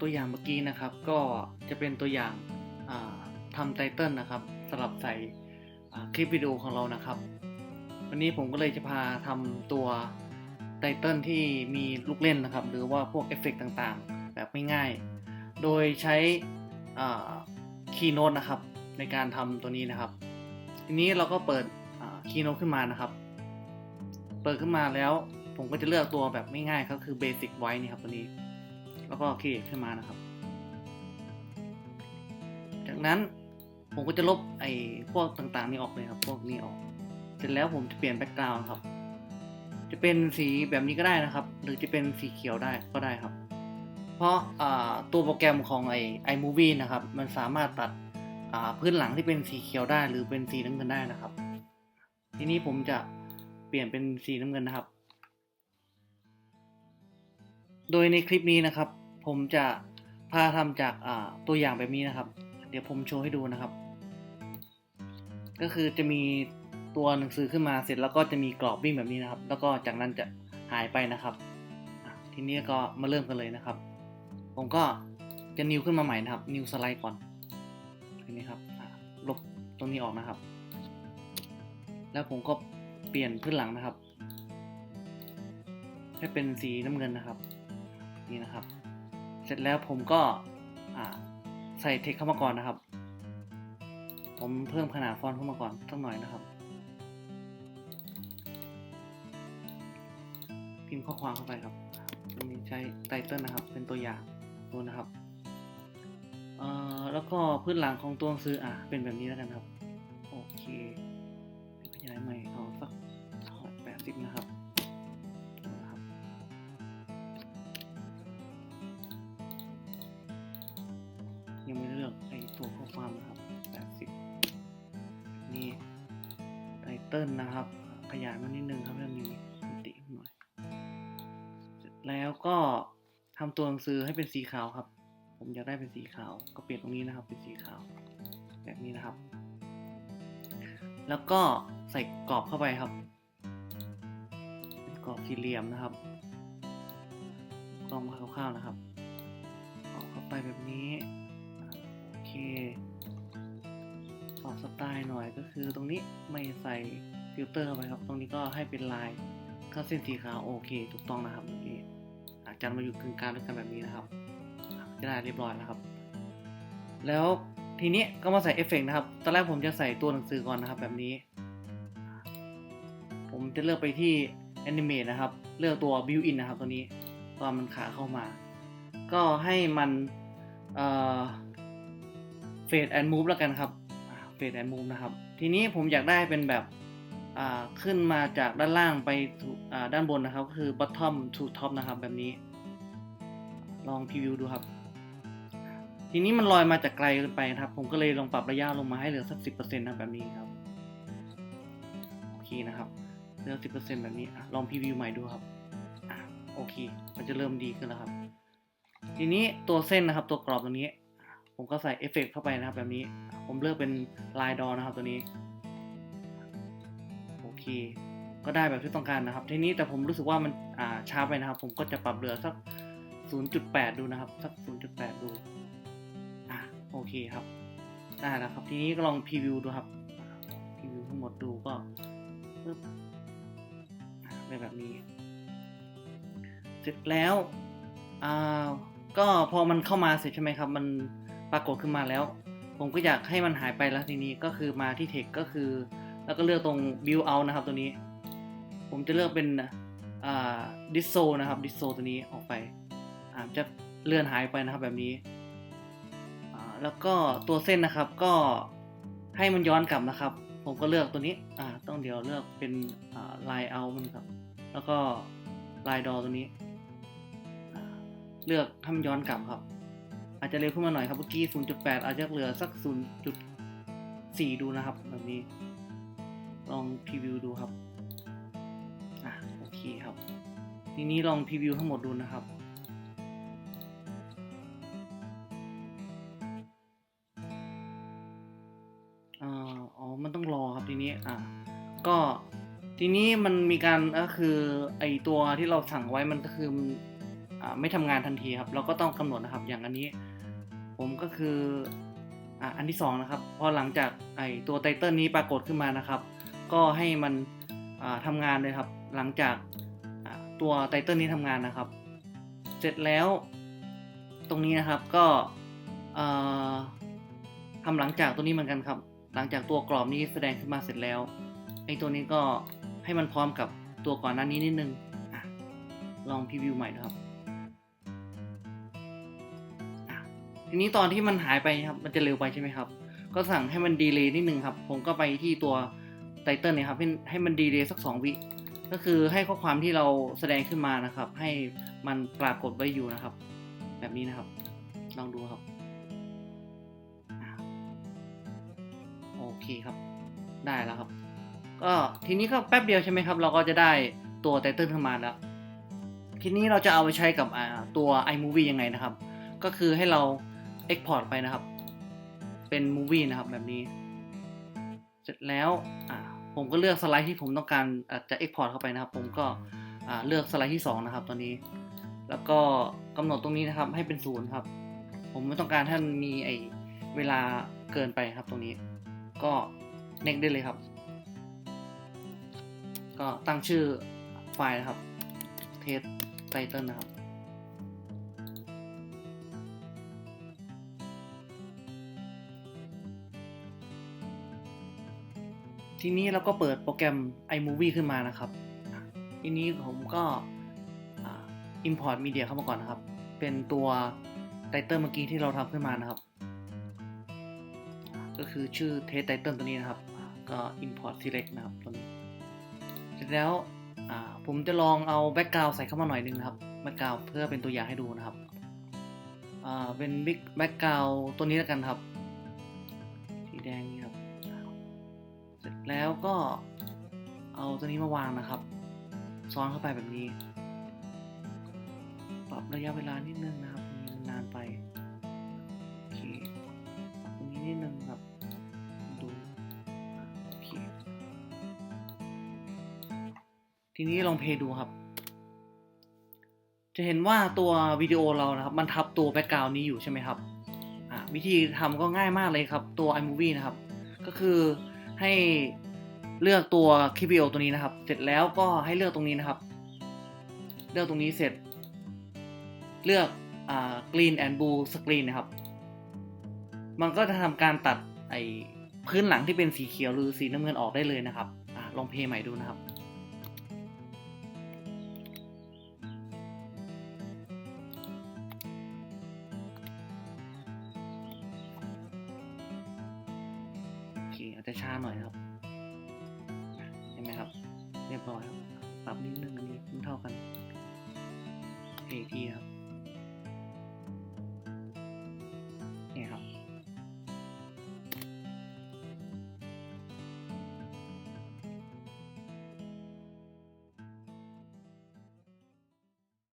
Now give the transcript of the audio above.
ตัวอย่างเมื่อกี้นะครับ ก็จะเป็นตัวอย่างาทำไตเติลนะครับสลับใส่คลิปวิดีโอของเรานะครับ วันนี้ผมก็เลยจะพาทำตัวไตเติลที่มีลูกเล่นนะครับ หรือว่าพวกเอฟเฟกต์ต่างๆ แบบไม่ง่ายๆ โดยใช้คีย์โน้ตนะครับ ในการทำตัวนี้นะครับ ทีนี้เราก็เปิดคีย์โน้ตขึ้นมานะครับ เปิดขึ้นมาแล้วผมก็จะเลือกตัวแบบไม่ง่ายก็คือเบสิกไว้นี่ครับตัวนี้ แล้วก็คลิกขึ้นมานะครับ จากนั้นผมก็จะลบไอ้พวกต่างๆ นี้ออกเลยครับ พวกนี้ออก เสร็จแล้วผมจะเปลี่ยนแบ็กกราวน์ครับ จะเป็นสีแบบนี้ก็ได้นะครับ หรือจะเป็นสีเขียวได้ก็ได้ครับ เพราะตัวโปรแกรมของไอ้ iMovie นะครับ มันสามารถตัดพื้นหลังที่เป็นสีเขียวได้ หรือเป็นสีน้ำเงินได้นะครับ ทีนี้ผมจะเปลี่ยนเป็นสีน้ำเงินนะครับ โดยในคลิปนี้นะครับ ผมจะพาทำจากตัวอย่างแบบนี้นะครับ เดี๋ยวผมโชว์ให้ดูนะครับ ก็คือจะมีตัวหนังสือขึ้นมาเสร็จแล้วก็จะมีกรอบวิ่งแบบนี้นะครับ แล้วก็จากนั้นจะหายไปนะครับ ทีนี้ก็มาเริ่มกันเลยนะครับ ผมก็จะนิวขึ้นมาใหม่นะครับ นิวสไลด์ก่อนทีนี้ครับลบตรงนี้ออกนะครับ แล้วผมก็เปลี่ยนพื้นหลังนะครับ ให้เป็นสีน้ำเงินนะครับ นี่นะครับ สร็จแล้วผมก็ใส่เทคเข้ามาก่อนนะครับ ผมเพิ่มขนาดฟอนต์เข้ามาก่อนสักหน่อยนะครับ พิมพ์ข้อความเข้าไปครับตรงนี้ใช้ไตเติลนะครับ เป็นตัวอย่างดูนะครับเอ่อแล้วก็พื้นหลังของตัวหนังสืออะเป็นแบบนี้แล้วกันครับ โอเคขยายใหม่เอาสักแปดสิบนะครับนะครับ เติลนะครับ ขยายมานิดนึงครับให้มีมิติหน่อยแล้วก็ทำตัวหนังสือให้เป็นสีขาวครับ ผมอยากได้เป็นสีขาว ก็เปลี่ยนตรงนี้นะครับ เป็นสีขาว แบบนี้นะครับ แล้วก็ใส่กรอบเข้าไปครับกรอบสี่เหลี่ยมนะครับลองมาคร่าวๆนะครับกรอบเข้าไปแบบนี้โอเค ปรับสไตล์หน่อยก็คือตรงนี้ไม่ใส่ฟิลเตอร์เข้าไปครับ ตรงนี้ก็ให้เป็นลายเข้าเส้นสีขาวโอเคถูกต้องนะครับแบบนี้อาจจะมาอยู่กึ่งกลางด้วยกันแบบนี้นะครับจะได้เรียบร้อยแล้วครับ แล้วทีนี้ก็มาใส่เอฟเฟกต์นะครับ ตอนแรกผมจะใส่ตัวหนังสือก่อนนะครับแบบนี้ ผมจะเลือกไปที่ Animate นะครับ เลือกตัว Build In นะครับตัวนี้ตอนมันขาเข้ามา ก็ให้มันเอ่อเฟดแอนด์มูฟแล้วกันครับ เฟดแอนด์มูฟนะครับ ทีนี้ผมอยากได้เป็นแบบขึ้นมาจากด้านล่างไปด้านบนนะครับ ก็คือ bottom to top นะครับ แบบนี้ ลองพรีวิวดูครับ ทีนี้มันลอยมาจากไกลเกินไปนะครับ ผมก็เลยลองปรับระยะลงมาให้เหลือสักสิบเปอร์เซ็นต์นะแบบนี้ครับโอเคนะครับเหลือสิบเปอร์เซ็นต์แบบนี้ลองพรีวิวใหม่ดูครับอโอเค มันจะเริ่มดีขึ้นแล้วครับ ทีนี้ตัวเส้นนะครับ ตัวกรอบตรงนี้ ผมก็ใส่เอฟเฟกเข้าไปนะครับแบบนี้ ผมเลือกเป็นลายดอนะครับตัวนี้ โอเค ก็ได้แบบที่ต้องการนะครับ ทีนี้แต่ผมรู้สึกว่ามันอ่าช้าไปนะครับ ผมก็จะปรับเหลือสัก 0.8 ดูนะครับ สัก 0.8 ดู อะโอเคครับ ได้แล้วครับ ทีนี้ก็ลองพรีวิวดูครับ พรีวิวทั้งหมดดูก็ปึ๊บเป็นแบบนี้ เสร็จแล้วอ่าก็พอมันเข้ามาเสร็จใช่ไหมครับ มัน ปรากฏขึ้นมาแล้ว ผมก็อยากให้มันหายไปแล้วทีนี้ก็คือมาที่ text ก็คือ แล้วก็เลือกตรง view out นะครับตัวนี้ ผมจะเลือกเป็นอ่า disso นะครับ disso ตัวนี้ออกไปอ่าจะเลื่อนหายไปนะครับแบบนี้อ่าแล้วก็ตัวเส้นนะครับก็ให้มันย้อนกลับนะครับ ผมก็เลือกตัวนี้อ่าต้องเดี๋ยวเลือกเป็นอ่า line out มันครับ แล้วก็ line door ตัวนี้เลือกให้มันย้อนกลับครับ อาจจะเร็วขึ้นมาหน่อยครับเมื่อกี้ 0.8 อาจจะเหลือสัก 0.4 ดูนะครับ แบบนี้ ลองพรีวิวดูครับ อะโอเคครับ ทีนี้ลองพรีวิวทั้งหมดดูนะครับอ่าอ๋อ มันต้องรอครับทีนี้ อะ ก็ทีนี้มันมีการก็คือไอตัวที่เราสั่งไว้มันก็คืออ่าไม่ทำงานทันทีครับ เราก็ต้องกำหนดนะครับ อย่างอันนี้ ผมก็คืออ่าอันที่สองนะครับพอหลังจากไอตัวไตเติลนี้ปรากฏขึ้นมานะครับ ก็ให้มันอ่าทำงานเลยครับ หลังจากตัวไตเติลนี้ทำงานนะครับ เสร็จแล้วตรงนี้นะครับก็เอ่อทำหลังจากตัวนี้เหมือนกันครับ หลังจากตัวกรอบนี้แสดงขึ้นมาเสร็จแล้วไอตัวนี้ก็ให้มันพร้อมกับตัวก่อนหน้านี้นิดนึงอลองพรีวิวใหม่นะครับ ทีนี้ตอนที่มันหายไปครับ มันจะเร็วไปใช่ไหมครับ ก็สั่งให้มันดีเลย์นิดนึงครับ ผมก็ไปที่ตัวไตเติลเนี่ยครับให้ให้มันดีเลย์สักสองวิก็คือให้ข้อความที่เราแสดงขึ้นมานะครับ ให้มันปรากฏไว้อยู่นะครับ แบบนี้นะครับ ลองดูครับโอเคครับ ได้แล้วครับ ก็ทีนี้ก็แป๊บเดียวใช่ไหมครับ เราก็จะได้ตัวไตเติลขึ้นมาแล้ว ทีนี้เราจะเอาไปใช้กับตัว iMovie ยังไงนะครับ ก็คือให้เรา Export ไปนะครับ เป็น Movie นะครับแบบนี้ เสร็จแล้วผมก็เลือกสไลด์ที่ผมต้องการจะ Export เข้าไปนะครับ ผมก็เลือกสไลด์ที่สองนะครับตอนนี้ แล้วก็กำหนดตรงนี้นะครับให้เป็นศูนย์ครับ ผมไม่ต้องการท่านมีไอเวลาเกินไปครับตรงนี้ ก็เน็กได้เลยครับ ก็ตั้งชื่อไฟล์นะครับ test title นะครับ ทีนี้เราก็เปิดโปรแกรม iMovie ขึ้นมานะครับ ทีนี้ผมก็อ่า import media เข้ามาก่อนนะครับ เป็นตัวไตเติลเมื่อกี้ที่เราทำขึ้นมานะครับ ก็คือชื่อ test title ตัวนี้นะครับ ก็ import select นะครับตัวนี้เสร็จแล้วผมจะลองเอา background ใส่เข้ามาหน่อยนึงนะครับ background เพื่อเป็นตัวอย่างให้ดูนะครับเป็น big background ตัวนี้แล้วกันครับ สีแดงนี่ครับ แล้วก็เอาตัวนี้มาวางนะครับ ซ้อนเข้าไปแบบนี้ ปรับระยะเวลานิดนึงนะครับมันนานไปโอเคปรับตรงนี้นิดนึงครับดูโอเคทีนี้ลองเพย์ดูครับ จะเห็นว่าตัววิดีโอเรานะครับ มันทับตัวแบ็กกราวน์นี้อยู่ใช่ไหมครับวิธีทำก็ง่ายมากเลยครับตัว iMovie นะครับ ก็คือ ให้เลือกตัวคลิปวิดีโอตัวนี้นะครับ เสร็จแล้วก็ให้เลือกตรงนี้นะครับ เลือกตรงนี้เสร็จ เลือกอ่า green and blue screen นะครับ มันก็จะทำการตัดไอพื้นหลังที่เป็นสีเขียวหรือสีน้ำเงินออกได้เลยนะครับอลองเพย์ใหม่ดูนะครับ อาจจะช้าหน่อยครับเห็นไหมครับ เรียบร้อยครับ ปรับนิดนึงอันนี้มันเท่ากันเอเคทีครับ